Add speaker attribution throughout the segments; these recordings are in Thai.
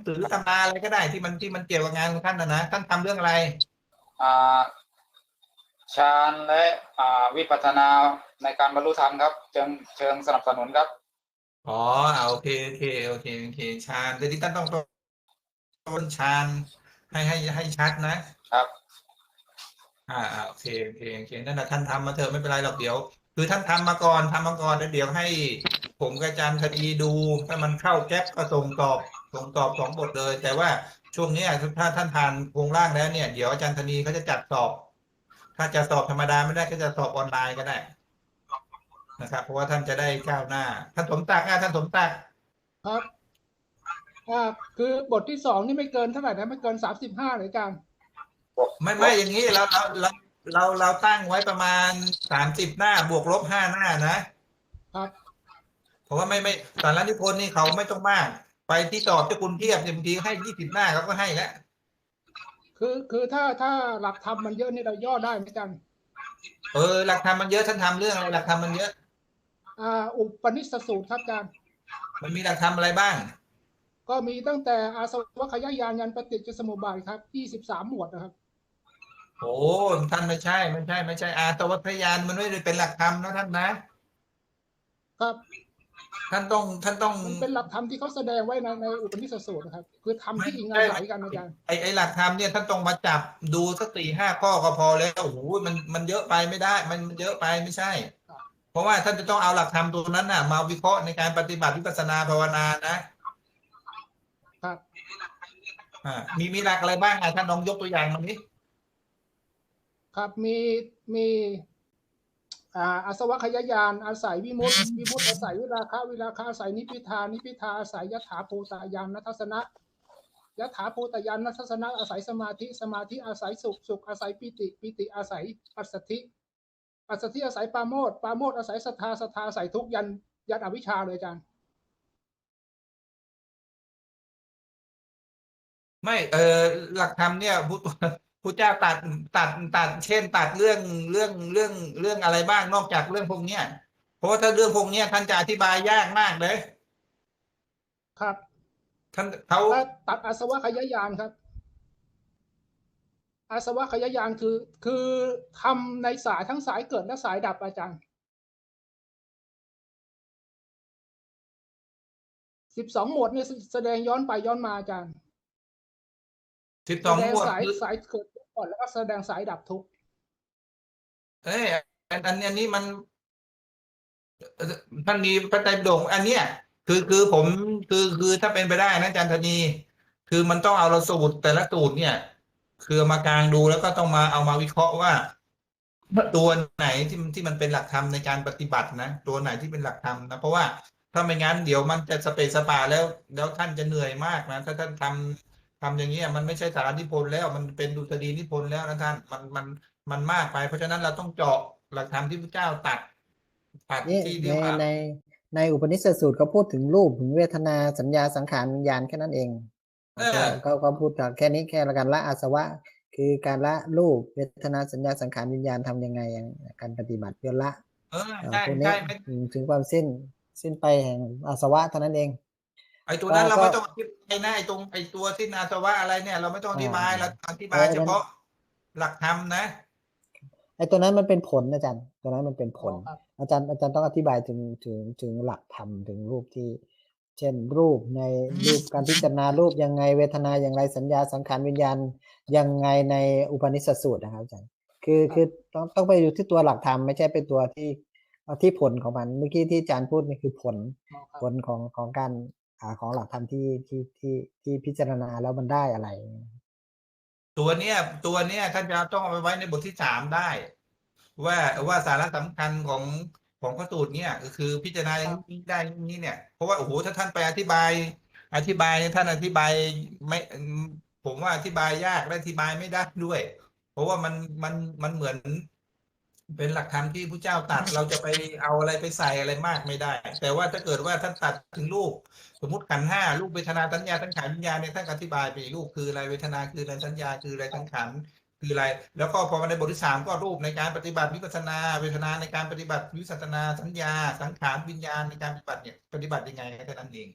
Speaker 1: งสือตำราอะไรก็ได้ที่มันที่มันเกี่ยวกับงานของท่านนะนะท่านทำเรื่องอะไร
Speaker 2: อ่าฌานและอ่าวิปัสสนาในการบรรลุธรรมครับเชิงเชิงสนับสนุนครับ
Speaker 1: อ๋ออ่าโอเคโอเคโอเคโอเคฌานแต่ที่ท่านต้องต้นฌานให้ให้ให้ชัดนะ
Speaker 2: ครับ
Speaker 1: อ่าอ่าโอเคโอเคโอเคนั่นแหละท่านทำมาเถอะไม่เป็นไรหรอกเดี๋ยว คือท่านทำมาก่อนทำมาก่อนแล้วเดี๋ยวให้ผมกับอาจารย์คดีดู ถ้ามันเข้าแก๊ปก็ส่งตอบ ส่งตอบสองบทเลย แต่ว่าช่วงเนี้ยถ้าท่านทานโครงร่างแล้วเนี่ยเดี๋ยวอาจารย์ธนีเขาจะจัดสอบ ถ้าจะสอบธรรมดาไม่ได้ก็จะสอบออนไลน์ก็ได้นะครับเพราะว่าท่านจะได้ก้าวหน้า ท่านสมศักดิ์อะท่านสมศักดิ์
Speaker 3: ครับอ่าคือบทที่สองนี่ไม่เกินเท่าไหร่นะไม่เกินสามสิบห้าเลยอาจารย์
Speaker 1: ไม่ไม่อย่างนี้เราเราเราเราเราตั้งไว้ประมาณสามสิบหน้าบวกลบห้าหน้านะ
Speaker 3: ครับ
Speaker 1: เพราะว่าไม่ไม่สารนิพนธ์นี่เขาไม่ต้องมาก ไปที่ตอบเจ้าคุณเทียบเนี่ยบางทีให้ยี่สิบหน้าเขาก็ให้แล้ว
Speaker 3: คือคือถ้าถ้าหลักธรรมมันเยอะนี่เราย่อได้ไหมอาจารย์
Speaker 1: เออหลักธรรมมันเยอะท่านทำเรื่องอะไรหลักธรรมมันเยอะ
Speaker 3: อ่า อุปนิสสสูตรครับอาจารย์
Speaker 1: มันมีหลักธรรมอะไรบ้าง
Speaker 3: ก็มีตั้งแต่อาสวะขยายานยันปฏิจจสมุปบาทครับยี่สิบสามหมวดนะครับ
Speaker 1: โอ้ท่านไม่ใช่ไม่ใช่ ไม่ใช่อาตวัตยานมันไม่ได้เป็นหลักธรรมนะท่านนะ
Speaker 3: ครับ
Speaker 1: ท่านต้องท่านต้อง
Speaker 3: มันเป็นหลักธรรมที่เขาแสดงไว้ในในอุปนิสสสูตรนะครับ คือธรรมที่อิงอาศัยกันอาจารย์
Speaker 1: ไอไอหลักธรรมเนี่ยท่านต้องมาจับดูสักสี่ห้าข้อก็พอแล้วโอ้โหมันมันเยอะไปไม่ได้ มันมันเยอะไปไม่ใช่ เพราะว่าท่านจะต้องเอาหลักธรรมตัวนั้นน่ะ มาวิเคราะห์ในการปฏิบัติวิปัสสนาภาวนานะครับอ่ามีมีหลักอะไรบ้างอะท่านลองยกตัวอย่างมานี้
Speaker 3: ครับมีมี อ่าอสวะขยายานอาศัยวิมุตติวิมุตติอาศัยวิราคะวิราคะอาศัยนิพพิทานิพพิทาอาศัยยถาภูตายานนัทสนะยถาภูตายานนัทสนะอาศัยสมาธิสมาธิอาศัยสุขสุขอาศัยปิติปิติอาศัยปัสสธิปัสสธิอาศัยปาโมทปาโมทอาศัยศรัทธาศรัทธาอาศัยทุกยันยันอวิชชาเลยอาจารย์
Speaker 1: ไม่เออหลักธรรมเนี่ยพุทธ พุทธเจ้าตัดตัดตัด เช่น ตัดเรื่องเรื่องเรื่องเรื่องอะไรบ้างนอกจากเรื่องพวกเนี้ยเพราะว่าถ้าเรื่องพวกเนี้ยท่านจะอธิบายยากมากเลย
Speaker 3: ครับ
Speaker 1: ท่านเขา
Speaker 3: และตัดอาสวะขยายานครับ อาสวะขยายานคือ คือทำในสายทั้งสายเกิดและสายดับอาจารย์สิบสองหมวดเนี่ยแสดงย้อนไปย้อนมาอาจารย์
Speaker 1: สิบส
Speaker 3: แส
Speaker 1: อง
Speaker 3: ดง
Speaker 1: บวก
Speaker 3: สาย
Speaker 1: คือ
Speaker 3: สายเกิดก่อนแล้วก็แสดงสายดับทุกข์
Speaker 1: เอ้ยอันอันอันนี้มันเอ่อท่านมีพระไตรปิฎกอันเนี้ยคือคือผมคือคือถ้าเป็นไปได้นะอาจารย์ธนี คือมันต้องเอาเราสูตรแต่ละสูตรเนี่ย คือเอามากลางดูแล้วก็ต้องมาเอามาวิเคราะห์ว่าตัวไหนที่มันที่มันเป็นหลักธรรมในการปฏิบัตินะตัวไหนที่เป็นหลักธรรมนะเพราะว่าถ้าไม่งั้นเดี๋ยวมันจะสเปซสปาแล้ว แล้วท่านจะเหนื่อยมากนะถ้าท่านทำ ทำอย่างเงี้ยมันไม่ใช่สารนิพนธ์แล้ว มันเป็นดุษฎีนิพนธ์แล้วนะท่านมันมันมันมากไป เพราะฉะนั้นเราต้องเจาะหลักธรรมที่พระเจ้าตัดตัด
Speaker 4: นี่
Speaker 1: ที่
Speaker 4: ใน
Speaker 1: เรียกว่า
Speaker 4: ในในอุปนิสัสสูตรเขาพูดถึงรูปถึงเวทนาสัญญาสังขารวิญญาณแค่นั้นเอง
Speaker 1: เออ
Speaker 4: ก็ก็พูดถึงแค่นี้แค่ละกันละอาสวะ คือการละรูปเวทนาสัญญาสังขารวิญญาณทำยังไงอย่างการปฏิบัติเพื่อละ
Speaker 1: เออ
Speaker 4: เอ่อ
Speaker 1: ใช่
Speaker 4: พวกนี้
Speaker 1: ใช่ไม่
Speaker 4: ถึงถึงความสิ้นสิ้นไปแห่งอาสวะเท่านั้นเอง
Speaker 1: ไอตัวนั้น
Speaker 4: ก็
Speaker 1: เราไม่
Speaker 4: ก็
Speaker 1: ต้องอธิบายนะไอตรงไอตัวที่นาสวะอะไรเนี่ย เราไม่ต้องอธิบาย
Speaker 4: อ่า
Speaker 1: เราอธิบาย
Speaker 4: เออ
Speaker 1: เฉพาะหลักธรรมนะ
Speaker 4: ไอ้ตัวนั้นมันเป็นผลนะอาจารย์ตัวนั้นมันเป็นผล
Speaker 3: ครับ
Speaker 4: อาจารย์อาจารย์ต้องอธิบายถึงถึงถึงหลักธรรมถึงรูปที่ เช่นรูปในรูปการพิจารณารูปยังไงเวทนาอย่างไรสัญญาสังขารวิญญาณยังไงในอุปนิสัสสูตรนะครับอาจารย์คือคือต้องต้องไปอยู่ที่ตัวหลักธรรมไม่ใช่เป็นตัวที่เอาที่ผลของมันเมื่อกี้ที่อาจารย์พูดนี่คือผลผลของของการ อ่าของหลักธรรมที่ที่ที่ที่พิจารณาแล้วมันได้อะไร
Speaker 1: ตัวเนี้ยตัวเนี้ยท่านจะต้องเอาไปไว้ในบทที่สามได้ ว่าว่าสาระสำคัญของของพระสูตรเนี่ยก็คือพิจารณาอย่างนี้ได้อย่างนี้เนี่ยเพราะว่าโอ้โหถ้าท่านไปอธิบาย อธิบายเนี่ยท่านอธิบายไม่ผมว่าอธิบายยากและอธิบายไม่ได้ด้วย เพราะว่ามันมันมันเหมือน เป็นหลักธรรมที่พระเจ้าตัดเราจะไปเอาอะไรไปใส่อะไรมากไม่ได้ แต่ว่าถ้าเกิดว่าท่านตัดถึงรูปสมมติขันธ์ห้ารูปเวทนาสัญญาสังขารวิญญาณเนี่ยท่านก็อธิบายไปรูปคืออะไรเวทนาคืออะไรสัญญาคืออะไรสังขารคืออะไร แล้วก็พอมาในบทที่สามก็รูปในการปฏิบัติวิปัสสนา เวทนาในการปฏิบัติวิสัชนาสัญญา สังขารวิญญาณในการปฏิบัติเนี่ยปฏิบัติยังไงแค่นั้นเอง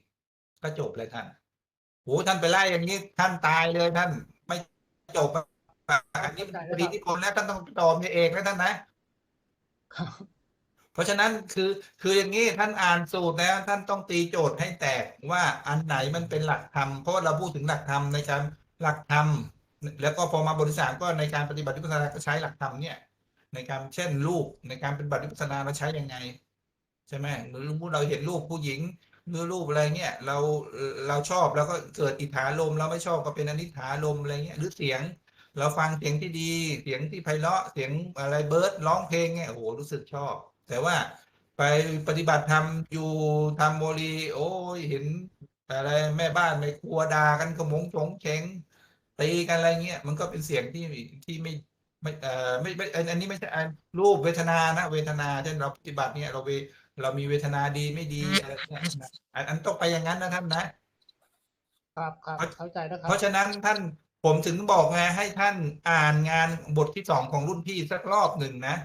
Speaker 1: ก็จบเลยท่านโอ้ท่านไปไล่อย่างนี้ท่านตายเลยท่านไม่จบอะอันนี้เป็นคดีที่คนแล้วท่านต้องตอบเองนะท่านนะ
Speaker 3: ครับ
Speaker 1: เพราะฉะนั้นคือคืออย่างนี้ท่านอ่านสูตรแล้ว ท่านต้องตีโจทย์ให้แตกว่าอันไหนมันเป็นหลักธรรมเพราะว่าเราพูดถึงหลักธรรมในการหลักธรรมแล้วก็พอมาบริษัทก็ในการปฏิบัติวิปัสสนาก็ใช้หลักธรรมเนี่ยในการเช่นรูปในการปฏิบัติวิปัสสนาเราใช้ยังไง ใช่ไหมหรือเราเห็นรูปผู้หญิงหรือรูปอะไรเนี่ยเราเราชอบแล้วก็เกิดอิทธาลมเราไม่ชอบก็เป็นอนิถาลมอะไรเงี้ยหรือเสียง เราฟังเสียงที่ดีเสียงที่ไพเราะเสียงอะไรเบิร์ดร้องเพลงเนี่ยโอ้โหรู้สึกชอบ แต่ว่าไปปฏิบัติธรรมอยู่ทำโมลีโอ้ยเห็นอะไรแม่บ้านไม่ครัวด่ากันขโมงโฉงเฉงตีกันอะไรเงี้ยมันก็เป็นเสียงที่ที่ไม่ไม่เอ่อไม่ไม่อันอันนี้ไม่ใช่อันรูปเวทนานะ เวทนาเช่นเราปฏิบัติเนี่ยเราเวเรามีเวทนาดีไม่ดีอะไรเนี่ยนะอันอันต้องไปอย่างนั้นนะท่านนะ
Speaker 3: ครับครับเข้าใจแล้วครั
Speaker 1: เพ
Speaker 3: บ
Speaker 1: ราะฉะนั้นท่าน ผมถึงบอกไงให้ท่านอ่านงานบทที่สองของรุ่นพี่สักรอบหนึ่งนะ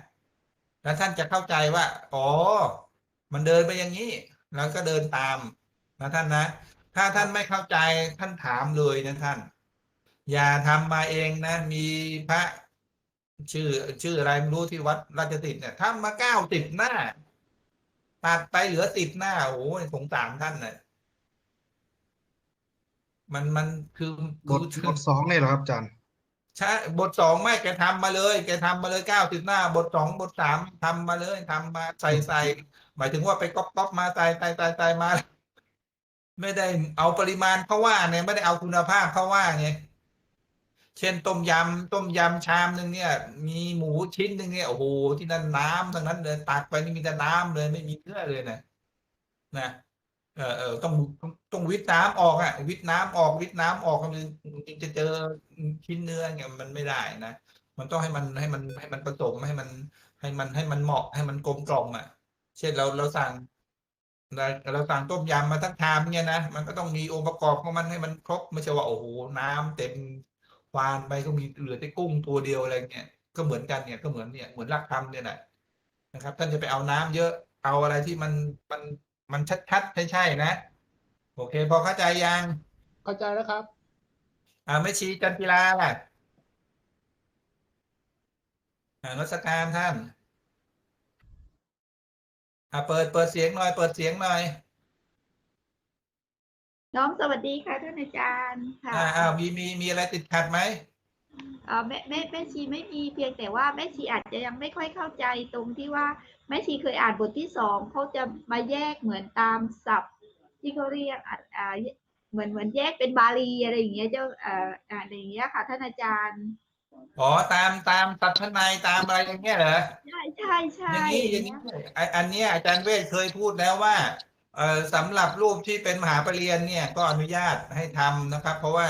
Speaker 1: แล้วท่านจะเข้าใจว่า อ๋อ มันเดินไปอย่างนี้ แล้วก็เดินตามนะท่านนะ ถ้าท่านไม่เข้าใจท่านถามเลยนะท่าน อย่าทำมาเองนะ มีพระชื่อ ชื่ออะไรไม่รู้ที่วัดราชติดเนี่ยทำมาเก้าติดหน้าตัดไปเหลือติดหน้าโอ้โหสงสารท่านน่ะ มันมันคือบ
Speaker 5: ท
Speaker 1: คื
Speaker 5: บทสองนี่เหรอครับอาจารย์
Speaker 1: ใช่บทสองไม่แกทำมาเลย แกทำมาเลยเก้าสิบหน้า บทสองบทสามทำมาเลยทำมาใส่ใส่หมายถึงว่าไปก๊อปก๊อปมาใส่ใส่ใส่ใส่มา ไม่ได้เอาปริมาณเขาว่าเนี่ยไม่ได้เอาคุณภาพเขาว่าไงเช่นต้มยำต้มยำชามหนึ่งเนี่ย มีหมูชิ้นหนึ่งเนี่ยโอ้โหที่นั่นน้ำทั้งนั้นเลยตักไปนี่มีแต่น้ำเลยไม่มีเนื้อเลยนะนะ เออเออต้องต้องต้องวิทน้ำออกอะ วิทน้ำออกวิทน้ำออกมันจึงจะเจอชิ้นเนื้อเนี่ยมันไม่ได้นะมันต้องให้มันให้มันให้มันผสมให้มันให้มันให้มันเหมาะให้มันกลมกล่อมอะ เช่นเราเราสั่งเราเราสั่งต้มยำมาทั้งชามเนี่ยนะมันก็ต้องมีองค์ประกอบของมันให้มันครบไม่ใช่ว่าโอ้โหน้ำเต็มวานไปก็มีเหลือแต่กุ้งตัวเดียวอะไรเงี้ยก็เหมือนกันเนี่ยก็เหมือนเนี่ยเหมือนหลักธรรมเนี่ยแหละนะครับ ท่านจะไปเอาน้ำเยอะเอาอะไรที่มันมัน มันชัดๆใช่ๆนะ โอเค พอเข้าใจยัง
Speaker 3: เข้าใจแล้วครับ
Speaker 1: อ่าไม่ชี้จันทิลาล่ะอ่านมัสการท่านอ่าเปิดเปิดเสียงหน่อย เปิดเสียงหน่อย
Speaker 6: น้องสวัสดีค่ะท่านอาจารย์ค่ะ
Speaker 1: อ่าอ่ามีมีมีอะไรติดขัดไหม
Speaker 6: เอ่อแม่แม่แม่ชีไม่มีเพียงแต่ว่าแม่ชีอาจจะยังไม่ค่อยเข้าใจตรงที่ว่า แม่ชีเคยอ่านบทที่สองเขาจะมาแยกเหมือนตามศัพท์ ที่เขาเรียกอ่าอ่าเหมือนเหมือนแยกเป็นบาลีอะไรอย่างเงี้ยเจ้าเอ่ออ่าอะไรอย่างเงี้ยค่ะท่านอาจารย์
Speaker 1: อ๋อตามตามตัดทนายตามอะไรอย่างเงี้ยเหรอ
Speaker 6: ใช่ใช่ใช่
Speaker 1: อย่างนี้อย่างนี้ไอ้อันเนี้ยอาจารย์เวทเคยพูดแล้วว่าเอ่อสำหรับรูปที่เป็นมหาปรริญญาเนี่ยก็อนุญาตให้ทำนะครับ เพราะว่า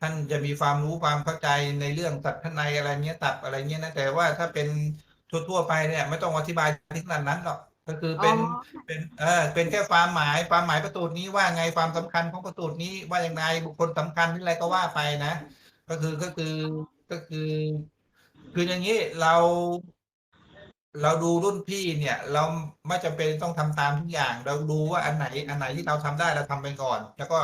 Speaker 1: ท่านจะมีความรู้ความเข้าใจในเรื่องตัดทนายอะไรเงี้ยตัดอะไรเงี้ยนะแต่ว่าถ้าเป็น ทั่วๆไปเนี่ยไม่ต้องอธิบายถึงขนาดนั้นหรอกก็คือเป็น
Speaker 6: อ๋อ
Speaker 1: เป็นเออเป็นแค่ความหมายความหมายประตูนี้ว่าไงความสำคัญของประตูนี้ว่าอย่างไรบุคคลสำคัญที่อะไรก็ว่าไปนะ ก็คือก็คือก็คือ คืออย่างนี้เรา เราดูรุ่นพี่เนี่ย เราไม่จำเป็นต้องทำตามทุกอย่าง เราดูว่าอันไหน อันไหนที่เราทำได้เราทำไปก่อน แล้วก็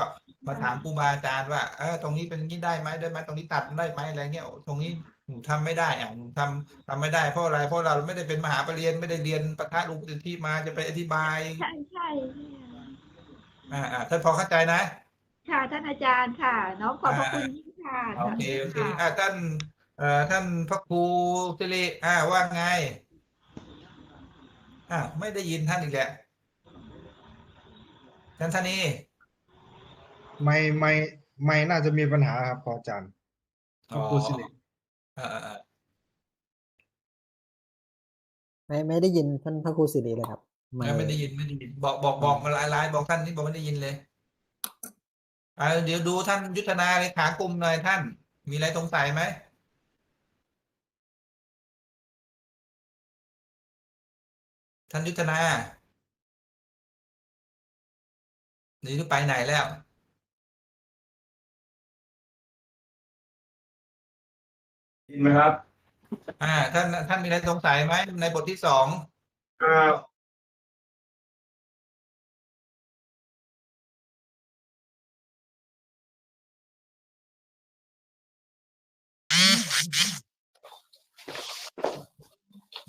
Speaker 1: มาถามครูบาอาจารย์ว่าเออตรงนี้เป็นอย่างนี้ได้ไหมได้ไหมตรงนี้ตัดได้ไหมอะไรเงี้ยโอ้ตรงนี้ หนูทำไม่ได้อะหนูทำทำไม่ได้เพราะอะไรเพราะเราไม่ได้เป็นมหาปรริญญาไม่ได้เรียนปะทะลุงติที่มาจะไปอธิบาย
Speaker 6: ใช่ใช่
Speaker 1: อ่าอ่าท่านพอเข้าใจนะ
Speaker 6: ค่ะท่านอาจารย์ค่ะ น้องขอบพระคุณยิ่งค่ะ
Speaker 1: โอเคโอเค
Speaker 6: ค่ะ
Speaker 1: อ่าท่านเอ่อท่านพระครูสิริอ่าว่าไงอ่าไม่ได้ยินท่านอีกแหละท่านธนี
Speaker 5: ไม่ไม่ไม่น่าจะมีปัญหาครับพออาจารย์คุณครูสิริ
Speaker 1: อ่าอ่าอ่า
Speaker 4: ไม่ ไม่ได้ยินท่านพระครูสิริเลยครับ
Speaker 1: ไม่ไม่ได้ยิน ไม่ได้ยิน บอก บอก บอกมาไลน์ไลน์บอกท่านนี่บอกไม่ได้ยินเลยอ่าเดี๋ยวดูท่านยุทธนาเลขากลุ่มหน่อยท่าน มีอะไรสงสัยไหม ท่านยุทธนาหรือไปไหนแล้ว
Speaker 7: กินไหมครับ
Speaker 1: อ่า ท่านท่านมีอะไรสงสัยไหมในบทที่สอง
Speaker 7: ครับ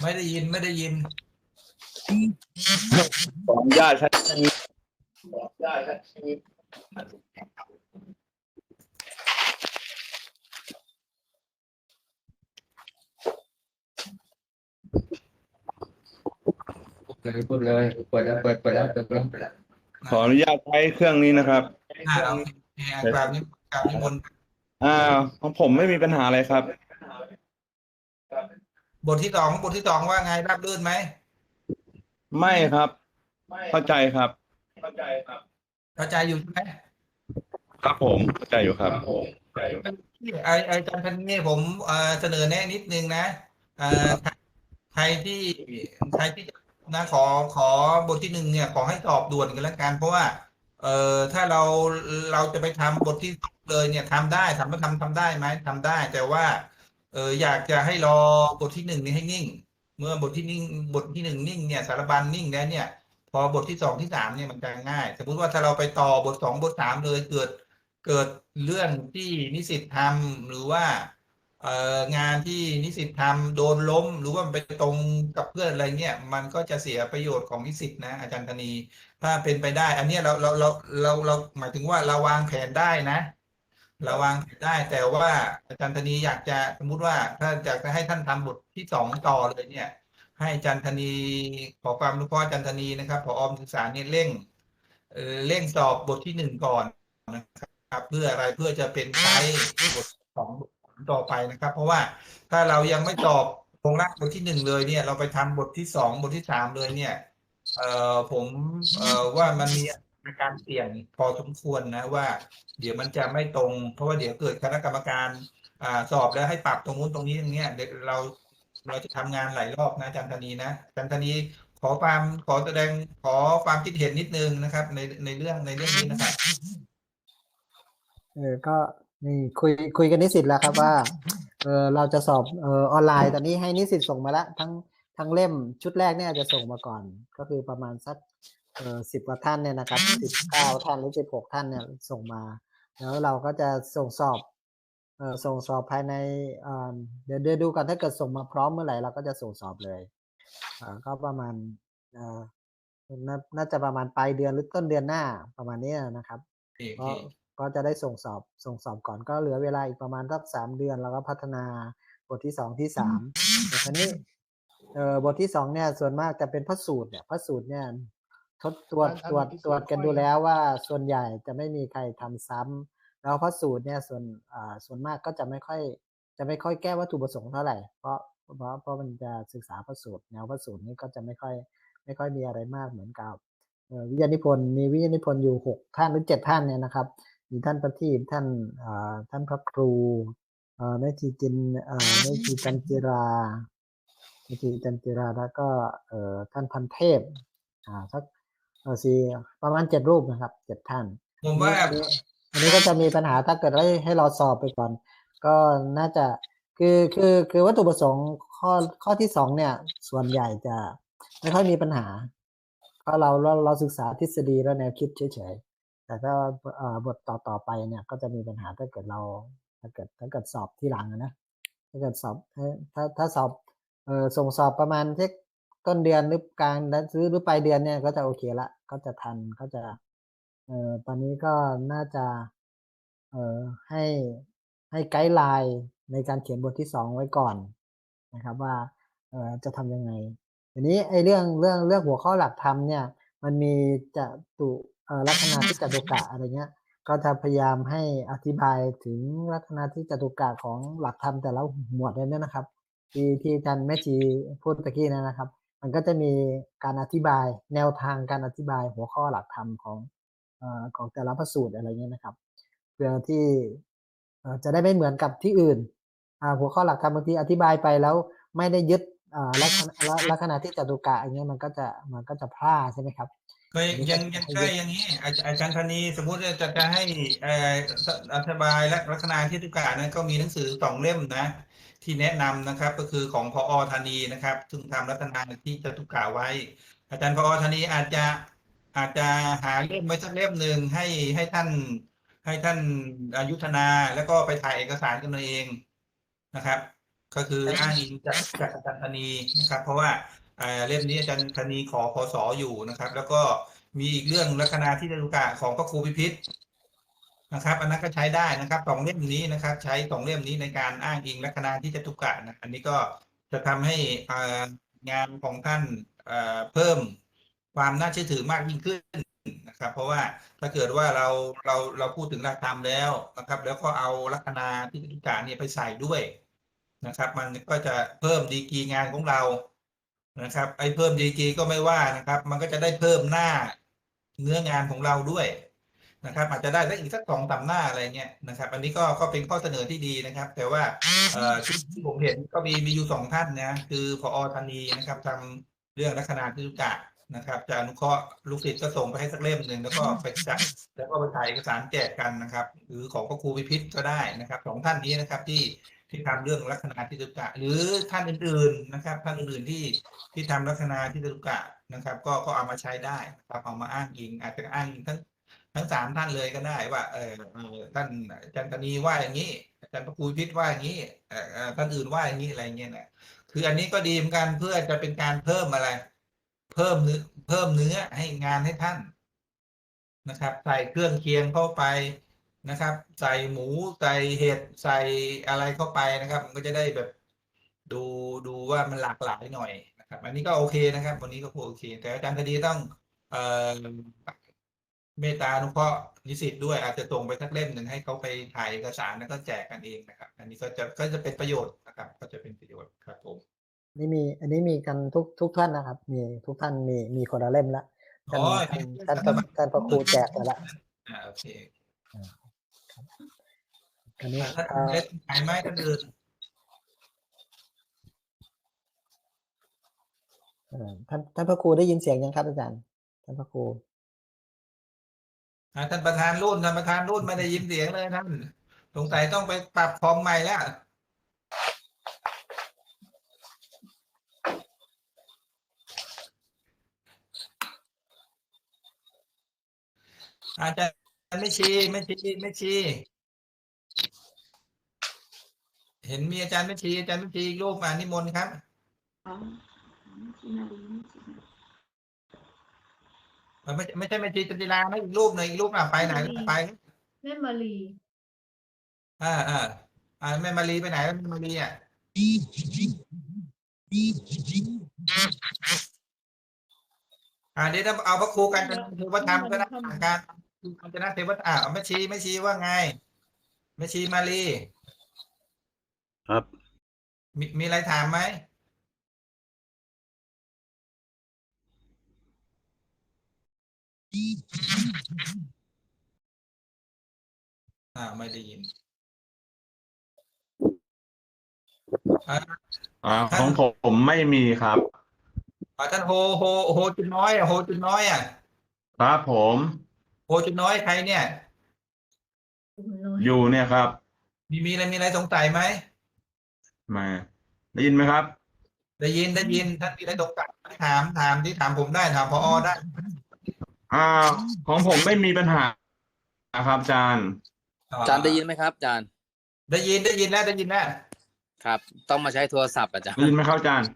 Speaker 1: ไม่ได้ยินไม่ได้ยิน
Speaker 7: ของญาติท่านนี้องญาติท่าชี
Speaker 8: เลยพูดเลยเปิดแล้วเปิดเปิดแล้วเปิดแล้วเปิดแล้ว
Speaker 7: ขออนุญาตใช้เครื่องนี้นะครับ
Speaker 1: อ่าเอาเนี่ยกราบนี้กราบนิมนต์
Speaker 7: อ่าของผมไม่มีปัญหาอะไรครับ
Speaker 1: บทที่สองบทที่สองว่าไงรับรื่นไหม
Speaker 7: ไม่ครับ เข้าใจครับ
Speaker 1: เข้าใจอยู่ใช่ไหม
Speaker 7: ครับผมเข้าใจอยู่ครับ
Speaker 1: ไอไออาจารย์พันนี่ผมเอ่อเสนอแนะนิดนึงนะเอ่อใครที่ใครที่ นะขอขอบทที่หนึ่งเนี่ยขอให้ตอบด่วนกันแล้วกันเพราะว่า เอ่อถ้าเราเราจะไปทำบทที่เลยเนี่ยทำได้ทำไม่ทำทำได้ไหมทำได้ แต่ว่า เอออยากจะให้รอบทที่หนึ่งนี้ให้นิ่ง เมื่อบทที่นิ่งบทที่หนึ่งนิ่งเนี่ยสารบัญนิ่งแล้วเนี่ย พอบทที่สองที่สามเนี่ยมันจะง่าย สมมติว่าถ้าเราไปต่อบทสองบทสามเลยเกิดเกิดเรื่องที่นิสิตทำหรือว่า งานที่นิสิตทำโดนล้ม หรือว่ามันไปตรงกับเพื่อนอะไรเงี้ยมันก็จะเสียประโยชน์ของนิสิตนะ อาจารย์ธนี ถ้าเป็นไปได้ อันนี้เราเราเราเราเราหมายถึงว่าเราวางแผนได้นะเราวางแผนได้ แต่ว่าอาจารย์ธนีอยากจะสมมุติว่าถ้าอยากจะให้ท่านทำบทที่สองต่อเลยเนี่ย ให้อาจารย์ธนีขอความราะห์อาจารย์ธนีนะครับผออมศึกษาเนี่ยเร่งเอ่อเร่งสอบบทที่หนึ่งก่อนนะครับ เพื่ออะไรเพื่อจะเป็นไกด์บทสองบท ต่อไปนะครับ เพราะว่าถ้าเรายังไม่ตอบโครงร่างบทที่หนึ่งเลยเนี่ย เราไปทำบทที่สองบทที่สามเลยเนี่ยเอ่อผมเอ่อว่ามันมีอาการเสี่ยงพอสมควรนะว่า เดี๋ยวมันจะไม่ตรง เพราะว่าเดี๋ยวเกิดคณะกรรมการอ่าสอบแล้วให้ปรับตรงนู้นตรงนี้อย่างเงี้ยเดี๋ยวเราเราจะทำงานหลายรอบนะจารย์ธนีนะจารย์ธนีขอความขอแสดงขอความคิดเห็นนิดนึงนะครับ ในในเรื่องในเรื่องนี้นะครับ
Speaker 4: เออก็ นี่คุยคุยกันนิสิตแล้วครับว่าเออเราจะสอบเออออนไลน์ตอนนี้ให้นิสิตส่งมาแล้วทั้งทั้งเล่มชุดแรกเนี่ยจะส่งมาก่อน ก็คือประมาณสักเออสิบกว่าท่านเนี่ยนะครับสิบเก้าท่านหรือสิบหกท่านเนี่ยส่งมา แล้วเราก็จะส่งสอบเออส่งสอบภายในเอ่อเดี๋ยวเดี๋ยวดูก่อนถ้าเกิดส่งมาพร้อมเมื่อไหร่เราก็จะส่งสอบเลยอ่าก็ประมาณเอ่อน่าน่าจะประมาณปลายเดือนหรือต้นเดือนหน้าประมาณเนี้ยนะครับ
Speaker 1: โอเค
Speaker 4: ก็ ก็จะได้ส่งสอบส่งสอบก่อนก็เหลือเวลาอีกประมาณสักสามเดือน แล้วก็พัฒนาบทที่สองที่สามแต่คราวนี้เอ่อบทที่สองเนี่ยส่วนมากจะเป็นพระสูตรเนี่ยพระสูตรเนี่ยทดตรวจ
Speaker 3: การทำ
Speaker 4: ตรวจ
Speaker 3: พิสูจน์
Speaker 4: ตรวจกัน
Speaker 3: ค่อย
Speaker 4: ดูแล้วว่าส่วนใหญ่จะไม่มีใครทำซ้ำแล้วพระสูตรเนี่ยส่วนอ่าส่วนมากก็จะไม่ค่อย จะไม่ค่อยแก้วัตถุประสงค์เท่าไหร่เพราะเพราะเพราะมันจะศึกษาพระสูตรแนวพระสูตรนี่ก็จะไม่ค่อย ไม่ค่อยมีอะไรมากเหมือนกับเอ่อวิทยานิพนธ์มีวิทยานิพนธ์อยู่หกท่านหรือเจ็ดท่านเนี่ยนะครับ มีท่านประทีปท่านอ่าท่านพระครูเอ่อแม่ชีจินเอ่อแม่ชีจันจิราแม่ชีจันจิราแล้วก็เอ่อท่านพันเทพอ่าสักเอ่อสี่ประมาณเจ็ดรูปนะครับเจ็ดท่าน
Speaker 1: ผมว่า
Speaker 4: อันนี้อันนี้ก็จะมีปัญหาถ้าเกิดให้ให้เราสอบไปก่อน ก็น่าจะคือคือคือวัตถุประสงค์ข้อข้อที่สองเนี่ย ส่วนใหญ่จะไม่ค่อยมีปัญหาเพราะเราเราเราศึกษาทฤษฎีและแนวคิดเฉยๆ แต่ถ้าบทต่อต่อไปเนี่ยก็จะมีปัญหาถ้าเกิดเราถ้าเกิดถ้าเกิดสอบที่หลังนะถ้าเกิดสอบถ้าถ้าถ้าสอบเออส่งสอบประมาณที่ต้นเดือนหรือกลางหรือหรือปลายเดือนเนี่ยก็จะโอเคละก็จะทันก็จะเอ่อตอนนี้ก็น่าจะเอ่อให้ให้ไกด์ไลน์ในการเขียนบทที่สองไว้ก่อนนะครับว่าเอ่อจะทำยังไงทีนี้ไอ้เรื่องเรื่องเรื่องหัวข้อหลักธรรมเนี่ย มันมีจะตุ ลักษณะที่จตุกะอะไรเงี้ย ก็จะพยายามให้อธิบายถึงลักษณะที่จตุกะของหลักธรรมแต่ละหมวดเนี่ยนะครับ ที่ที่อาจารย์แม่ชีพูดตะกี้นะนะครับ มันก็จะมีการอธิบายแนวทางการอธิบายหัวข้อหลักธรรมของอของแต่ละพระสูตรอะไรเงี้ยนะครับเพื่อที่จะได้ไม่เหมือนกับที่อื่นหัวข้อหลักธรรมบางทีอธิบายไปแล้วไม่ได้ยึดลักษณะละลักษณะที่จตุกะอย่างเงี้ยมันก็จะมันก็จะพลาดใช่ไหมครับ
Speaker 1: ก็ยังยังใช่อย่างนี้อาจอาจารย์ธนีสมมุติว่าจะจะให้เอ่ออธิบายและลักษณะที่ตุกานั้นก็มีหนังสือสองเล่มนะ ที่แนะนำนะครับ ก็คือของพอธานีนะครับ ซึ่งทำรัตนาที่จตุกาไว้ อาจารย์พอธานีอาจจะอาจจะหาเล่มไว้สักเล่มหนึ่งให้ให้ท่านให้ท่านอายุธนาแล้วก็ไปถ่ายเอกสารกันเอาเองนะครับ ก็คืออ้างอิงจากจากอาจารย์ธนีนะครับ เพราะว่า เอ่อเล่มนี้อาจารย์ธนีขอพศอยู่นะครับ แล้วก็มีอีกเรื่องลัคนาที่จตุกะของพระครูพิพิธนะครับ อันนั้นก็ใช้ได้นะครับสองเล่มนี้นะครับ ใช้สองเล่มนี้ในการอ้างอิงลัคนาที่จตุกะนะอันนี้ก็จะทำให้งานของท่านเพิ่มความน่าเชื่อถือมากยิ่งขึ้นนะครับ เพราะว่าถ้าเกิดว่าเราเราเราพูดถึงหลักธรรมแล้วนะครับ แล้วก็เอาลัคนาที่จตุกะเนี่ยไปใส่ด้วยนะครับ มันก็จะเพิ่มดีกรีงานของเรา นะครับไอ้เพิ่มดีกีก็ไม่ว่านะครับ มันก็จะได้เพิ่มหน้าเนื้องานของเราด้วยนะครับอาจจะได้สักอีกสักสองสาหน้าอะไรเงี้ยนะครับ อันนี้ก็ก็เป็นข้อเสนอที่ดีนะครับ แต่ว่าที่ผมเห็นก็มีมีอยู่สองท่านนะคือพอธนีนะครับทำเรื่องลักษณะพิจุกะนะครับ จะอนุเคราะห์ลูกศิษย์ก็ส่งไปให้สักเล่มหนึ่งแล้วก็ไปจัดแล้วก็ไปถ่ายเอกสารแจกกันนะครับ หรือของพระครูพิพิธก็ได้นะครับสองท่านนี้นะครับที่ ที่ทำเรื่องลักษณะที่ตุกะ หรือท่านอื่นๆนะครับท่านอื่นๆที่ที่ทำลักษณะที่ตุกะนะครับ ก็ก็เอามาใช้ได้นะครับเอามาอ้างอิง อาจจะอ้างอิงทั้งทั้งสามท่านเลยก็ได้ว่าเออท่านอาจารย์ตนีว่าอย่างนี้อาจารย์ประคูพิษว่าอย่างนี้เออท่านอื่นว่าอย่างนี้อะไรเงี้ยนะคืออันนี้ก็ดีเหมือนกันเพื่อจะเป็นการเพิ่มอะไร เพิ่มเนื้อเพิ่มเนื้อให้งานให้ท่านนะครับ ใส่เครื่องเคียงเข้าไป นะครับ ใส่หมูใส่เห็ดใส่อะไรเข้าไปนะครับ มันก็จะได้แบบดูดูว่ามันหลากหลายหน่อยนะครับ อันนี้ก็โอเคนะครับ วันนี้ก็โอเค แต่อาจารย์คดีต้องเอ่อเมตตาอนุเคราะห์นิสิตด้วยอาจจะส่งไปสักเล่มหนึ่งให้เขาไปถ่ายเอกสารแล้วก็แจกกันเองนะครับ อันนี้ก็จะก็จะเป็นประโยชน์นะครับ ก็จะเป็นประโยชน์ครับผม
Speaker 4: นี่มี อันนี้มีกันทุกทุกท่านนะครับ มีทุกท่านมีมีคนละเล่มละท่าน
Speaker 1: อ๋อ
Speaker 4: ท่านท่านพระท่านพระครูแจกไปละ
Speaker 1: อ่าโอเค
Speaker 4: อันนี้
Speaker 1: ท่าน
Speaker 4: เอ่อ
Speaker 1: เล็กขายไหมท่านอื่น
Speaker 4: เอ่อท่านท่านพระครูได้ยินเสียงยังครับอาจารย์ท่านพระครู
Speaker 1: อ่าท่านประธานรุ่นท่านประธานรุ่นไม่ได้ยินเสียงเลยท่านสงสัยต้องไปปรับคอมใหม่แล้วอาจารย์ ไม่ชีไม่ชีไม่ชี เห็นมีอาจารย์ไม่ชีอาจารย์ไม่ชีอีกรูปมานิมนต์ครับ
Speaker 6: อ๋อไม่ใช่นาลีไม่ใช่นาลี
Speaker 1: เออไม่ไม่ใช่ไม่ชีจันจิรานะอีกรูปหนึ่งอีกรูปอะไปไหนไป
Speaker 6: แม่มาลี
Speaker 1: อ่าอ่าอ่าแม่มารีไปไหนแล้วแม่มารีอะอ่าเดี๋ยวเราเอาพระครูกันจะเทวธรรมก็ได้การ การจะนะเทวธรรมอ่าไม่ชี้ไม่ชี้ว่าไง ไม่ชี้มารี
Speaker 7: ครับ
Speaker 1: มีมีอะไรถามไหมอ่าไม่ได้ยินอ่า
Speaker 7: อ่าของผมไม่มีครับ
Speaker 1: อ่าท่านโฮโฮโฮจุนน้อยอะโฮจุนน้อยอะ
Speaker 7: ครับผม
Speaker 1: โฮจุนน้อยใครเนี่ย
Speaker 7: อยู่เนี่ยครับ
Speaker 1: มีมีอะไรมีอะไรสงสัยไหม
Speaker 7: มา ได้ยินไหมครับ
Speaker 1: ได้ยินได้ยินท่านมีอะไรสงสัยไหมถามถามที่ถามผมได้ถามพอได้
Speaker 7: อ่า ของผมไม่มีปัญหาครับอาจารย์
Speaker 9: อาจารย์ได้ยินไหมครับอาจารย์
Speaker 1: ได้ยินได้ยินแล้วได้ยินแล้ว
Speaker 9: ครับ ต้องมาใช้โทรศัพท์อาจารย์
Speaker 7: ได้ยินไหมครับอาจารย์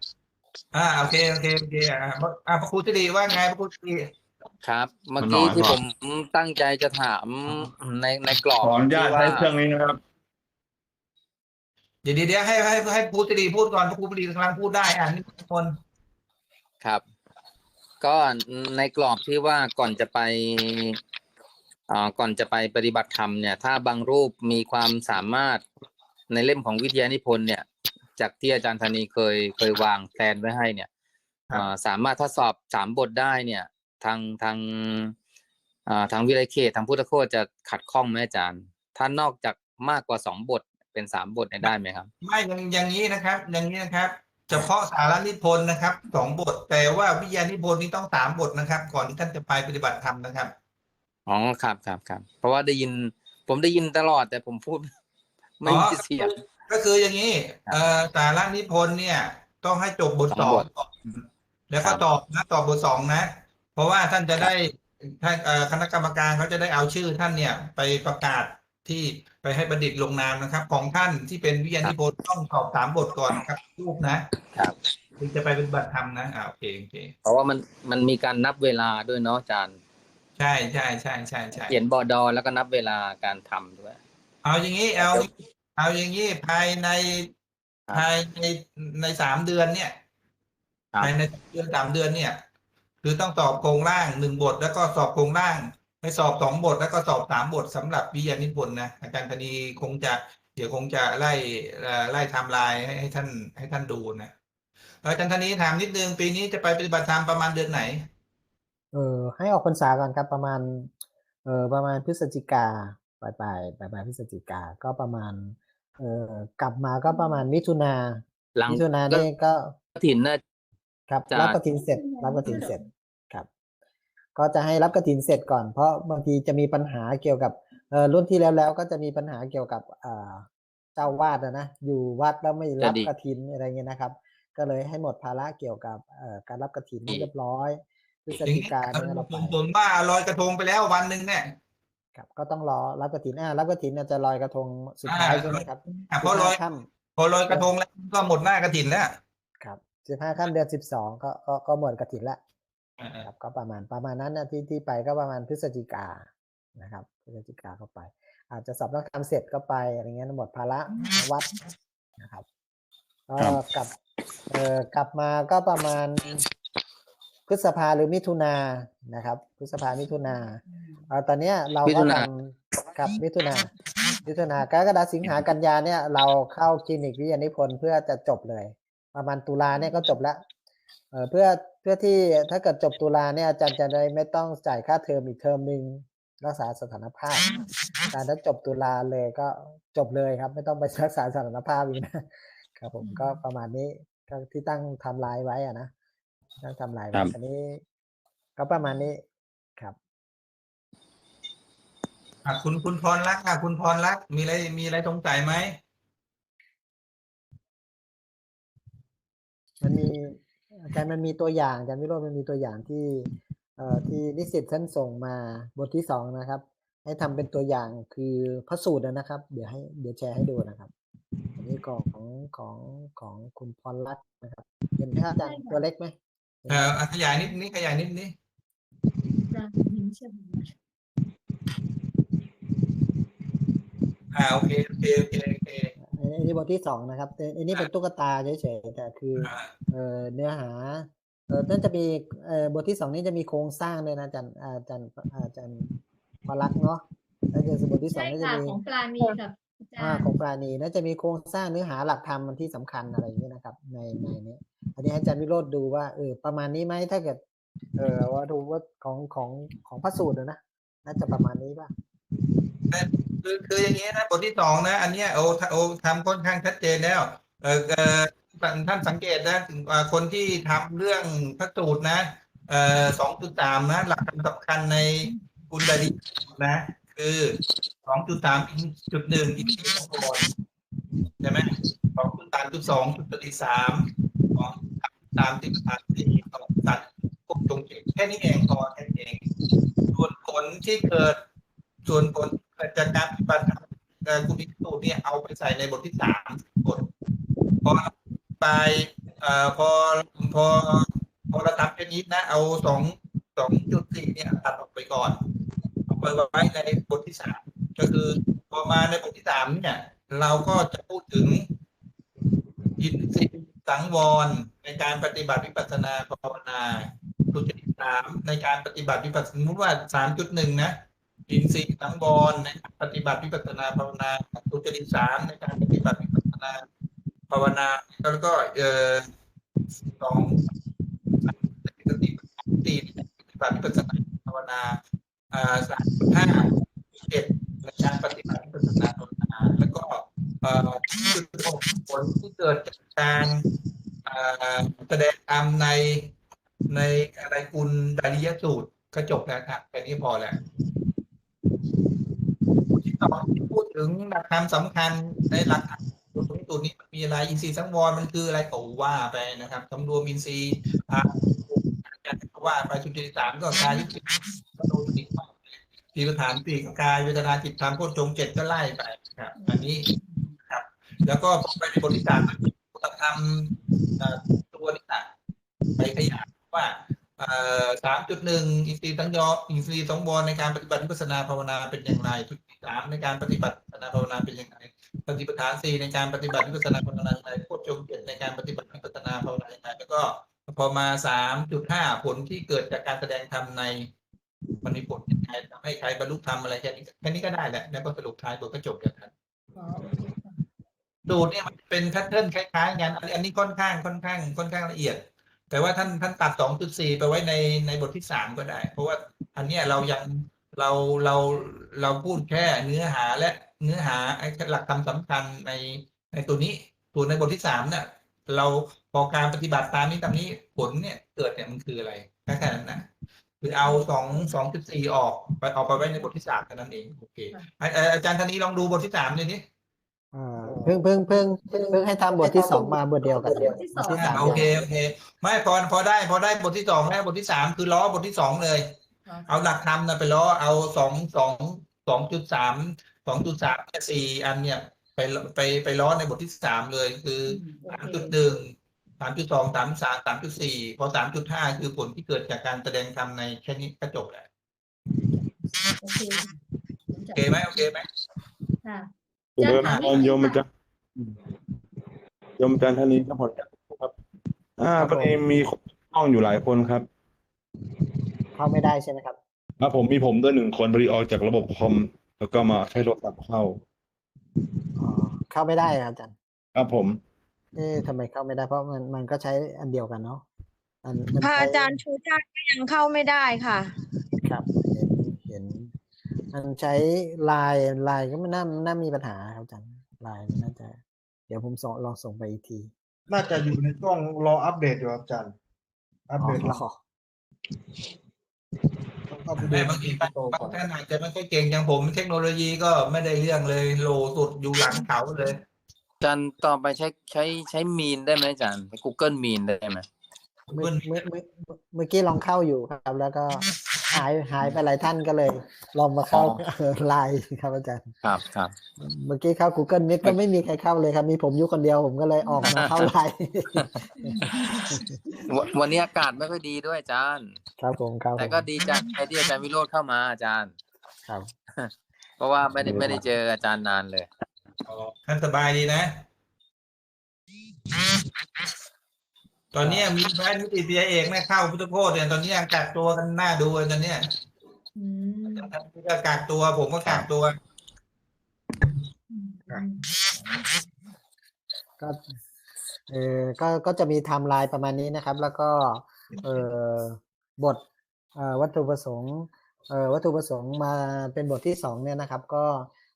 Speaker 1: อ่าโอเคโอเคโอเคอ่าอ่าพระครูสิริว่าไงพระครูสิริ
Speaker 9: ครับ เมื่อ
Speaker 7: หน่
Speaker 9: กี้
Speaker 7: อย
Speaker 9: ที่
Speaker 7: ก่
Speaker 9: ผ
Speaker 7: อน
Speaker 9: มตั้งใจจะถามในในกรอบ
Speaker 7: ขออนุญาต
Speaker 9: ที่ว่า
Speaker 7: ใช้เครื่องนี้นะครับ
Speaker 1: เดี๋ยวเดี๋ยวเดี๋ยวให้ให้ให้พระครูสิริพูดก่อนพระครูสิริกำลังพูดได้อ่านี่คน
Speaker 9: ครับ ก็ในกรอบที่ว่าก่อนจะไปอ่าก่อนจะไปปฏิบัติธรรมเนี่ย ถ้าบางรูปมีความสามารถในเล่มของวิทยานิพนธ์เนี่ย จากที่อาจารย์ธนีเคยเคยวางแผนไว้ให้เนี่ยอ่าสามารถถ้าสอบสามบทได้เนี่ย ทางทางอ่าทางวิไลเขตทางพุทธโคตจะขัดข้องไหมอาจารย์ ถ้านอกจากมากกว่าสองบทเป็นสามบทเนี่ยได้ไหมครับ
Speaker 1: ไม่อย่างอย่างนี้นะครับ อย่างนี้นะครับ เฉพาะสารนิพนธ์นะครับสองบท แต่ว่าวิทยานิพนธ์นี่ต้องสามบทนะครับ ก่อนที่ท่านจะไปปฏิบัติธรรมนะครับ
Speaker 9: อ๋อครับครับครับเพราะว่าได้ยิน ผมได้ยินตลอด แต่ผมพูดไม่มีเสียง
Speaker 1: ก็คืออย่างนี้ เอ่อสาระนิพนธ์เนี่ย ต้องให้จบบท
Speaker 9: ส
Speaker 1: ส
Speaker 9: อ
Speaker 1: องง
Speaker 9: บท
Speaker 1: ก่อนแล้ว
Speaker 9: ครั
Speaker 1: ก็
Speaker 9: บ
Speaker 1: ตอบนะตอบบทสองนะเพ ราะว่าท่านจะได้ท่านเอ่อคณะกรรมการเขาจะได้เอาชื่อท่านเนี่ยไปประกาศที่ไปให้บัณฑิตลงนามนะครับ ของท่านที่เป็นวิทยานิพนธ์ต้องสอบสามบทก่อนนะครับรูปนะครับถึงจะไปปฏิบัติธรรมนะอ่าโอเคโอเค
Speaker 9: เพราะว่ามันมันมีการนับเวลาด้วยเนาะอาจารย์
Speaker 1: ใช่ใช่ใช่ใช่ใช่
Speaker 9: เขียนบอดอแล้วก็นับเวลาการทำด้วย
Speaker 1: เอาอย่างนี้เอา เอาอย่างนี้ภายใน
Speaker 9: ครับ
Speaker 1: ภายในในสามเดือนเนี่ย
Speaker 9: ครับ
Speaker 1: ภายในเดือนสามเดือนเนี่ย คือต้องสอบโครงร่างหนึ่งบท แล้วก็สอบโครงร่างไปสอบสองบท แล้วก็สอบสามบทสำหรับวิทยานิพนธ์นะอาจารย์ธนีคงจะเดี๋ยวคงจะไล่เอ่อไล่ไทม์ไลน์ให้ให้ท่านให้ท่านดูนะแล้วอาจารย์ธนีถามนิดนึงปีนี้จะไปปฏิบัติธรรมประมาณเดือนไหน
Speaker 4: เออให้ออกพรรษาก่อนครับประมาณเออประมาณพฤศจิกาปลายปลายปลายปลายพฤศจิกาก็ประมาณ เออกลับมาก็ประมาณมิถุนา
Speaker 9: หลัง
Speaker 4: มิถุนานี่ก็
Speaker 9: กฐินน่า
Speaker 4: ครับ
Speaker 9: จะ
Speaker 4: รับกฐินเสร็จ รับกฐินเสร็จครับ ก็จะให้รับกฐินเสร็จก่อน เพราะบางทีจะมีปัญหาเกี่ยวกับเออรุ่นที่แล้วแล้วก็จะมีปัญหาเกี่ยวกับอ่าเจ้าวาดอะนะอยู่วัดแล้วไม่รับ
Speaker 9: จะดี
Speaker 4: กฐินอะไรเงี้ยนะครับ ก็เลยให้หมดภาระเกี่ยวกับเอ่อการรับกฐินให้เรียบร้อยพฤศ
Speaker 1: อย่าง
Speaker 4: จิ
Speaker 1: นี้
Speaker 4: กาเนี่ยเรา
Speaker 1: ผ
Speaker 4: ไป
Speaker 1: มผมว่าลอยกระทงไปแล้ววันหนึ่งเนี่ย
Speaker 4: ครับก็ต้องรอรับกฐินอ่ารับกฐินเนี่ยจะลอยกระทงสุดท้าย
Speaker 1: อ่า
Speaker 4: ใช่ไหมครับ
Speaker 1: อะเพราะลอย
Speaker 4: 15ค่
Speaker 1: พอลอยกระทงแล้วก็หมดหน้ากระถินแล้วำ
Speaker 4: ครับ สิบห้าค่ำเดือนสิบสองก็ก็ก็หมดกฐินละ
Speaker 1: อ่า
Speaker 4: ครับก็ประมาณประมาณนั้นนะที่ที่ไปก็ประมาณพฤศจิกานะครับพฤศจิกาเข้าไป อาจจะสอบต้องทำเสร็จก็ไปอะไรเงี้ยหมดภาระวัดนะครับก็
Speaker 7: ครับ
Speaker 4: กลับเอ่อกลับมาก็ประมาณพฤษภาหรือมิถุนานะครับ พฤษภามิถุนาเอ่อตอนเนี้ยเรา
Speaker 9: มิ
Speaker 4: ก็
Speaker 9: ถุนา
Speaker 4: ทำครับมิถุนามิถุนากรกฎาสิงหากันยาเนี่ยเราเข้าคลินิกวิทยานิพนธ์เพื่อจะจบเลย ประมาณตุลาเนี่ยก็จบแล้วเอ่อเพื่อเพื่อที่ถ้าเกิดจบตุลาเนี่ยอาจารย์จะได้ไม่ต้องจ่ายค่าเทอมอีกเทอมหนึ่งรักษาสถานภาพการถ้าจบตุลาเลยก็จบเลยครับ ไม่ต้องไปรักษาสถานภาพอีกนะครับผมก็ประมาณนี้ก็ที่ตั้งไทำลายไว้อะนะตั้งไทำลาย
Speaker 7: ค
Speaker 4: ไว้
Speaker 7: รับ
Speaker 4: อันนี้ ก็ประมาณนี้ครับ
Speaker 1: อะคุณคุณพรรักอะคุณพรรักมีอะไรมีอะไรสงสัยไหม
Speaker 4: มันมีอาจารย์มันมีตัวอย่างอาจารย์วิโรจน์มันมีตัวอย่างที่เอ่อที่นิสิตท่านส่งมาบทที่สองนะครับ ให้ทำเป็นตัวอย่างคือพระสูตรนะครับ เดี๋ยวให้เดี๋ยวแชร์ให้ดูนะครับอันนี้ของของของของคุณพรรัตน์นะครับเห็นไหมครับอาจารย์ตัวเล็กไหมเห็น
Speaker 1: เอ่
Speaker 4: ไหม
Speaker 1: ออะขยายนิดนี้ขยายนิดนี้อ่าโอเคโอเคโอเคโอเค
Speaker 4: อันนี้อันนี้บทที่สองนะครับแต่อันนี้เป็นตุ๊กตาเฉยๆแต่คือ
Speaker 1: อ่า
Speaker 4: เอ่อเนื้อหาเออน่าจะมีเอ่อบทที่สองนี้จะมีโครงสร้างด้วยนะอาจารย์อาจารย์อาจารย์พลักษ์เนาะแล้วเดี๋ยวบทที่สอง
Speaker 10: ใช่
Speaker 4: น่าจะ
Speaker 10: ค่ะ
Speaker 4: มี
Speaker 10: ของปลาณีกับอาจา
Speaker 4: อ่าร
Speaker 10: ย์
Speaker 4: ของปราณีน่าจะมีโครงสร้างเนื้อหาหลักธรรมมันที่สำคัญอะไรอย่างนี้ยนะครับ ในในนี้อันนี้ให้อาจารย์วิโรธดูว่าเออประมาณนี้ไหมถ้าเกิด เออว่าดูว่าของของของพระสูตรอะนะน่าจะประมาณนี้ป่ะ
Speaker 1: คือคืออย่างนี้นะบทที่สองนะ อันเนี้ยโอ้โอ้ทำค่อนข้างชัดเจนแล้ว เออเออท่านสังเกตนะอ่าคนที่ทำเรื่องพระสูตรนะเอ่อสองจุดสามนะ หลักสำคัญในกุณดาลีนะ คือสองจุดสามจุดหนึ่งอินทรีย์ของคนใช่ไหมสองจุดสามจุดสองจุดติสามสองสามจุดสามสี่สองสัตว์ควบจงเก่งแค่นี้เองพอแค่นี้เองส่วนผลที่เกิดส่วนผล กิดจากการปฏิบัติธรรมคุณพิสูจน์เนี่ยเอาไปใส่ในบทที่สามบทพอไปเอ่อพอพอพอเราทำแค่นี้นะ เอาสองสองจุดสี่เนี่ยตัดออกไปก่อนเอาไปไว้ในบทที่สามก็คือพอมาในบทที่สามเนี่ย เราก็จะพูดถึงอินทรีย์สังวรในการปฏิบัติวิปัสสนาภาวนาสุจริตสามในการปฏิบัติวิปัสสนาสมมติว่าสามจุดหนึ่งนะ อินทรีย์สังวรในการปฏิบัติวิปัสสนาภาวนาสุจริตสามในการปฏิบัติวิปัสสนาภาวนาแล้วก็เอ่อสองสติสี่ปฏิบัติวิปัสสนาภาวนาอ่าสามห้าเจ็ดในการปฏิบัติวิปัสสนาภาวนาแล้วก็เอ่อจุดหกผลที่เกิดจากการอ่าแสดงธรรมในในอะไรคุณดาริยสูตรก็จบแล้วครับแค่นี้พอแล้ว ที่สองที่พูดถึงหลักธรรมสำคัญในหลักธรรมตัวนี้ตัวนี้มันมีอะไรอินทรีย์สังวรมันคืออะไรก็ว่าไปนะครับสำรวมอินทรีย์อ่าว่าไปสุจริตสามก็กายยุติก็โดนติดทีประธานปีกายเวทนาจิตธรรมโพชฌงเจ็ดก็ไล่ไปครับ อันนี้ครับ แล้วก็ไปในบทที่สามก็ทำเอ่อตัวนี้ไปขยายว่าเอ่อ สามจุดหนึ่งอินทรีย์ทั้งยออินทรีย์สองบอลในการปฏิบัติวิปัสสนาภาวนาเป็นอย่างไรทุกสามในการปฏิบัติวิปัสสนาภาวนาเป็นอย่างไรปฏิปทานสี่ในการปฏิบัติวิปัสสนาภาวนาอย่างไรโพชฌงเจ็ดในการปฏิบัติวิปัสสนาภาวนาอย่างไรแล้วก็พอมาสามจุดห้าผลที่เกิดจากการแสดงธรรมในมันมีผลยังไงทำให้ใครบรรลุธรรมอะไรแค่นี้แค่นี้ก็ได้แหละแล้วก็สรุปท้ายบทก็จบอย่างนั้น
Speaker 3: อ๋อโอเคค่ะ
Speaker 1: ดูดเนี่ยมันเป็นแพทเทิร์นคล้ายๆกันอันนี้ค่อนข้างค่อนข้างค่อนข้างละเอียด แต่ว่าท่านท่านตัดสองจุดสี่ไปไว้ในในบทที่สามก็ได้ เพราะว่าอันเนี้ยเรายังเราเราเราพูดแค่เนื้อหาและเนื้อหาไอ้หลักธรรมสำคัญในในตัวนี้ส่วนในบทที่สามเนี่ยเราพอการปฏิบัติตามนี้ตามนี้ผลเนี่ยเกิดเนี่ยมันคืออะไรแค่นั้นนะคือเอาสองสองจุดสี่ออกไปเอาไปไว้ในบทที่สามแค่นั้นเองโอเคอะเอ่ออาจารย์ธนีลองดูบทที่สามเลยนี่
Speaker 4: อ่าเพิ่งเพิ่งเพิ่งเพิ่งเพิ่งให้ทำบทที่สองมาบทเดียวกัน
Speaker 6: บทที่สอง
Speaker 4: บทที่สาม
Speaker 1: โอเคโอเค ไม่พอพอได้ พอได้บทที่สองแล้วบทที่สามคือล้อบทที่สองเลยเอาหลักธรรมนะไปล้อเอาสองสองสองจุดสามสองจุดสามสี่อันเนี่ยไปไปไปล้อในบทที่สามเลยคือสามจุดหนึ่งสามจุดสองสามสามสามจุดสี่พอสามจุดห้าคือผลที่เกิดจากการแสดงธรรมในแค่นี้ก็จบแล้ว
Speaker 6: โอเค
Speaker 1: โอเคไหมโอเคไหม
Speaker 6: ค่ะ
Speaker 7: เดิม
Speaker 6: อาจารย์ถาม
Speaker 7: ตอนโยมอาจารย์โยมอาจารย์ท่านนี้ครับผมครับอ่าพอดีมีคนต้องอยู่หลายคนครับ
Speaker 4: เข้าไม่ได้ใช่ไหมครับ
Speaker 7: ครับผมมีผมด้วยหนึ่งคนพอดีออกจากระบบคอม แล้วก็มาใช้โทรศัพท์เข้า
Speaker 4: อ๋อเข้าไม่ได้ครับอาจารย์
Speaker 7: ครับผม
Speaker 4: เอ๊ะทำไมเข้าไม่ได้เพราะมันมันก็ใช้อันเดียวกันเนาะอันมัน
Speaker 10: พระ
Speaker 4: ใช้
Speaker 10: อาจารย์ชูชาติก็ยังเข้าไม่ได้ค่ะ
Speaker 4: ครับเห็นเห็น มันใช้ไลน์ไลน์ก็ไม่น่าน่ามีปัญหาครับอาจารย์ไลน์น่าจะ เดี๋ยวผมส่งลองส่งไปอีกที
Speaker 5: น่าจะอยู่ในช่วงรออัปเดตอยู่ครับอาจารย์อัปเดต
Speaker 4: อ๋
Speaker 5: แล้ว
Speaker 4: อ
Speaker 5: ต้องเข้าไปดู
Speaker 1: แต่บางที
Speaker 5: ที่
Speaker 1: บาง
Speaker 5: โตก่อน
Speaker 1: ท่านอาจจะไม่ค่อยเก่งอย่างผมเทคโนโลยีก็ไม่ได้เรื่องเลยโหลสุดอยู่หลังเขาเลย
Speaker 9: อาจารย์ต่อไปใช้ใช้ใช้มีนได้ไหมอาจารย์ Google มีนได้ไหม
Speaker 4: เมื่อเมื่อเมื่อเมื่อกี้ลองเข้าอยู่ครับ แล้วก็ หายหายไปหลายท่านก็เลย ลองมาเข้าไลน์ครับอาจารย์
Speaker 9: ครับครับ
Speaker 4: เมื่อกี้เข้า Google Meet ก็ไม่มีใครเข้าเลยครับ มีผมอยู่คนเดียวผมก็เลยออกมาเข้าไลน์
Speaker 9: วันวันนี้อากาศไม่ค่อยดีด้วยอาจารย์
Speaker 4: ครับผมครับ
Speaker 9: แต่
Speaker 4: ผม
Speaker 9: ก็ดีใจที่อาจารย์วิโรธเข้ามาอาจารย์
Speaker 4: ครับ
Speaker 9: เพราะว่าไม่ได้ไม่ได้เจออาจารย์นานเลย
Speaker 1: ท่านสบายดีนะ ตอนเนี้ยมีแพทย์นิติวิทยาเอกแม่เข้าพุทธโคตเนี่ยตอนนี้ยังกักตัวกันหน้าดูเลยตอนเนี้ย
Speaker 6: อืม
Speaker 1: ท่านก็กักตัวผมก็กักตัว
Speaker 4: ก็เออก็ก็จะมีไทม์ไลน์ประมาณนี้นะครับ แล้วก็เออบทเอ่อวัตถุประสงค์เอ่อวัตถุประสงค์มาเป็นบทที่สองเนี่ยนะครับ ก็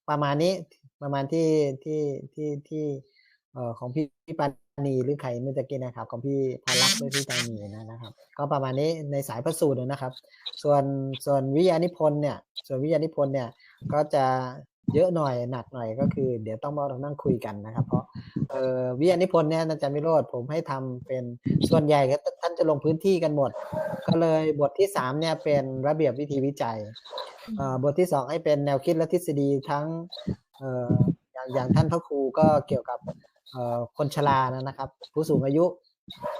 Speaker 4: ประมาณนี้ประมาณที่ที่ที่ที่เอ่อของพี่พี่ปา นีหรือใครเมื่อตะกี้นะครับ ของพี่พารักษ์ด้วยพี่ปานีนะครับ ก็ประมาณนี้ในสายพระสูตรนะครับ ส่วนส่วนวิทยานิพนธ์เนี่ย ส่วนวิทยานิพนธ์เนี่ยก็จะเยอะหน่อยหนักหน่อยก็คือ เดี๋ยวต้องมานั่งคุยกันนะครับ เพราะเอ่อวิทยานิพนธ์เนี่ยอาจารย์วิโรธผมให้ทำเป็นส่วนใหญ่ก็ท่านจะลงพื้นที่กันหมด ก็เลยบทที่สามเนี่ยเป็นระเบียบวิธีวิจัยเอ่อบทที่สองให้เป็นแนวคิดและทฤษฎีทั้งเอ่ออย่างอย่างท่านพระครูก็เกี่ยวกับเอ่อ คนชรานะครับ ผู้สูงอายุ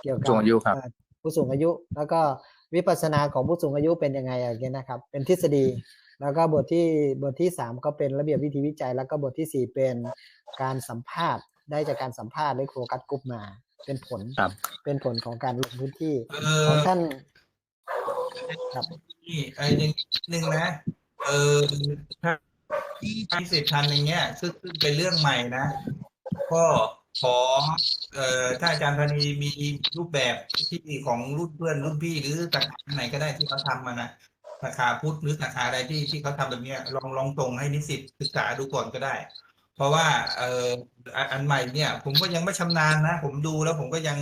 Speaker 4: เกี่ยวกับ
Speaker 9: ผู้สูงอายุครับ
Speaker 4: เอ่อผู้สูงอายุ แล้วก็วิปัสสนาของผู้สูงอายุเป็นยังไงอย่างเงี้ยนะครับ เป็นทฤษฎี แล้วก็บทที่บทที่สามก็เป็นระเบียบวิธีวิจัย แล้วก็บทที่สี่เป็นการสัมภาษณ์ได้จากการสัมภาษณ์หรือโคกัสกรุ๊ปมา เป็นผล
Speaker 9: ครับ
Speaker 4: เป็นผลของการลงพื้นที่
Speaker 1: เอ
Speaker 4: ของ
Speaker 1: อ
Speaker 4: ท่านครับ
Speaker 1: นี่ไอ้หนึ่งหนึ่งนะเออถ้าที่สิบพันอย่างเงี้ยซึ่งซึ่งเป็นเรื่องใหม่นะ ก็ขอเอ่อถ้าอาจารย์ธนีมีรูปแบบที่ของรุ่นเพื่อนรุ่นพี่หรือสาขาไหนก็ได้ที่เขาทำมานะสาขาพุทธหรือสาขาใดที่ที่เขาทำแบบเนี้ยลองลองส่งให้นิสิตศึกษาดูก่อนก็ได้ เพราะว่าเอ่ออันอันใหม่เนี่ย ผมก็ยังไม่ชำนาญนะ ผมดูแล้วผมก็ยัง